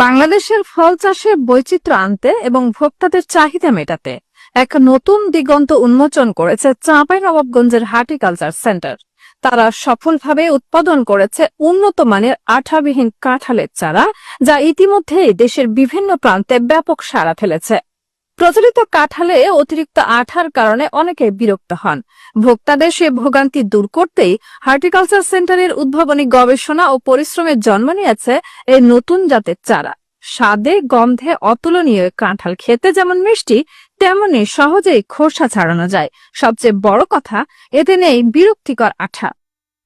বাংলাদেশের ফল চাষে বৈচিত্র্য আনতে এবং ভোক্তাদের চাহিদা মেটাতে এক নতুন দিগন্ত উন্মোচন করেছে চাঁপাই নবাবগঞ্জের হার্টিকালচার সেন্টার। তারা সফলভাবে উৎপাদন করেছে উন্নত মানের আঠাবিহীন কাঁঠালের চারা, যা ইতিমধ্যেই দেশের বিভিন্ন প্রান্তে ব্যাপক সাড়া ফেলেছে। প্রচলিত কাঁঠালে অতিরিক্ত আঠার কারণে অনেকে বিরক্ত হন। ভোক্তাদের সে ভোগান্তি দূর করতেই হার্টিকালচার সেন্টারের উদ্ভাবনী গবেষণা ও পরিশ্রমের জন্ম নিয়েছে এই নতুন জাতের চারা। স্বাদে, গন্ধে অতুলনীয় কাঁঠাল খেতে যেমন মিষ্টি, তেমনি সহজেই খোসা ছাড়ানো যায়। সবচেয়ে বড় কথা, এতে নেই বিরক্তিকর আঠা।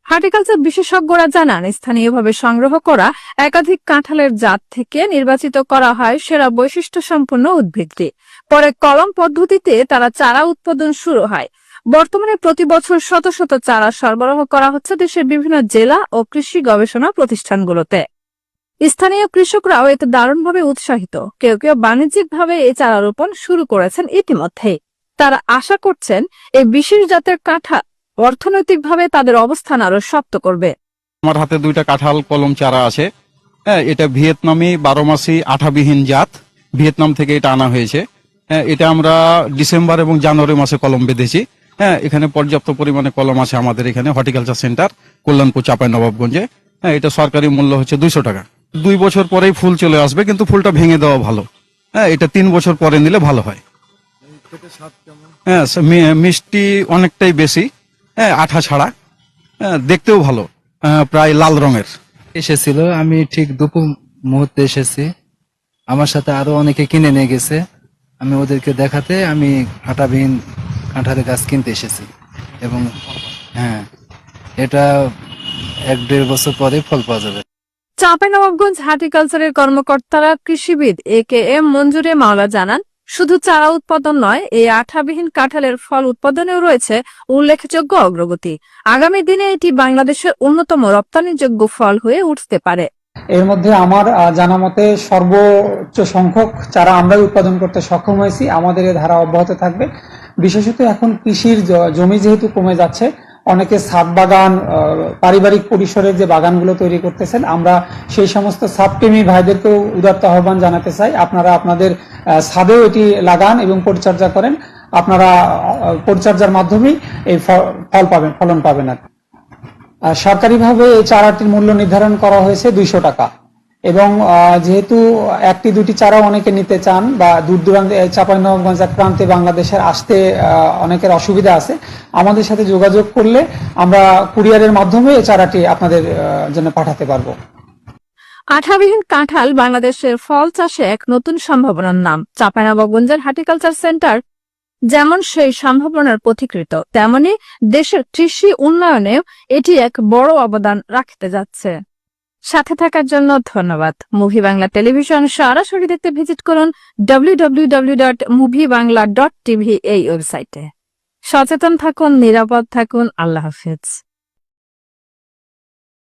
হার্টিকালচার বিশেষজ্ঞরা জানান, স্থানীয়ভাবে সংগ্রহ করা একাধিক কাঁঠালের জাত থেকে নির্বাচিত করা হয় সেরা বৈশিষ্ট্য সম্পন্ন উদ্ভিদটি। পরে কলম পদ্ধতিতে তারা চারা উৎপাদন শুরু হয়। বর্তমানে প্রতি বছর শত শত চারা সরবরাহ করা হচ্ছে দেশের বিভিন্ন জেলা ও কৃষি গবেষণা প্রতিষ্ঠানগুলোতে। স্থানীয় কৃষকরাও এতে দারুণভাবে উৎসাহিত। কেউ কেউ বাণিজ্যিকভাবে এই চারা রোপণ শুরু করেছেন ইতিমধ্যেই। তারা আশা করছেন, এই বিশেষ জাতের কাঁঠা অর্থনৈতিকভাবে তাদের অবস্থান আরও শক্ত করবে। আমার হাতে দুইটা কাঁঠাল, কলম, চারা আছে। হ্যাঁ এটা ভিয়েতনামি বারো মাসি আঠাবিহীন জাত। ভিয়েতনাম থেকে এটা আনা হয়েছে। হ্যাঁ এটা আমরা ডিসেম্বর এবং জানুয়ারি মাসে কলম বেঁধেছি। হ্যাঁ এখানে পর্যাপ্ত পরিমাণে কলম আছে আমাদের এখানে, হর্টিকালচার সেন্টার, কল্যাণপুর, চাপাই, নবাবগঞ্জে। হ্যাঁ এটা সরকারি মূল্য হচ্ছে দুইশো টাকা। দুই বছর পরেই ফুল চলে আসবে, কিন্তু ফুলটা ভেঙে দেওয়া ভালো। হ্যাঁ এটা তিন বছর পরে নিলে ভালো হয়। হ্যাঁ মিষ্টি অনেকটাই বেশি। হ্যাঁ আঠা ছাড়া। হ্যাঁ দেখতেও ভালো। হ্যাঁ, প্রায় লাল রঙের। এসেছিল আমি ঠিক দুপুর মুহূর্তে এসেছি। আমার সাথে আরও অনেকে কিনে নিয়ে গেছে। আমি ওদেরকে দেখাতে আমি আটাবিহীন কাঁঠালের গাছ কিনতে এসেছি। এবং হ্যাঁ এটা এক দেড় বছর পরে ফল পাওয়া যাবে। চাঁপাইনবাবগঞ্জ হার্টিকালচারের কর্মকর্তারা কৃষিবিদ এ কে এম মঞ্জুরে মাওলা জানান শুধু চারা উৎপাদন নয়, এই আঠাবিহীন কাঁঠালের ফল উৎপাদনেও রয়েছে উল্লেখযোগ্য অগ্রগতি। আগামী দিনে এটি বাংলাদেশের অন্যতম রপ্তানিযোগ্য ফল হয়ে উঠতে পারে। এর মধ্যে আমার জানা মতে সর্বোচ্চ সংখ্যক চারা আমরাই উৎপাদন করতে সক্ষম হয়েছি, আমাদের এ ধারা অব্যাহত থাকবে। বিশেষত এখন কৃষির জমি যেহেতু কমে যাচ্ছে অনেকে ছাদ বাগান পারিবারিক পরিসরে যে বাগানগুলো তৈরি করতেছেন, আমরা সেই সমস্ত সাবপ্রেমী ভাইদেরকেও উদার্ত আহ্বান জানাতে চাই। আপনারা আপনাদের ছাদেও এটি লাগান এবং পরিচর্যা করেন। আপনারা পরিচর্যার মাধ্যমেই এই ফল পাবেন, ফলন পাবেন আর সরকারিভাবে এই চারাটির মূল্য নির্ধারণ করা হয়েছে দুইশো টাকা। এবং যেহেতু একটি, দুটি চারা অনেকে নিতে চান বা দূর দূরান্তে চাপাইনবাবগঞ্জ এক প্রান্তে বাংলাদেশের আসতে অনেকের অসুবিধা আছে, আমাদের সাথে যোগাযোগ করলে আমরা কুরিয়ারের মাধ্যমে এই চারাটি আপনাদের জন্য পাঠাতে পারব। আঠাবিহীন কাঁঠাল বাংলাদেশের ফল চাষে এক নতুন সম্ভাবনার নাম। চাঁপাইনবাবগঞ্জের হার্টিকালচার সেন্টার যেমন সেই সম্ভাবনার পথিকৃত, তেমনি দেশের কৃষি উন্নয়নেও এটি এক বড় অবদান রাখতে যাচ্ছে। সাথে থাকার জন্য ধন্যবাদ। মুভি বাংলা টেলিভিশন সরাসরি দেখতে ভিজিট করুন ডাব্লিউ এই ওয়েবসাইটে। সচেতন থাকুন, নিরাপদ থাকুন। আল্লাহ হাফিজ।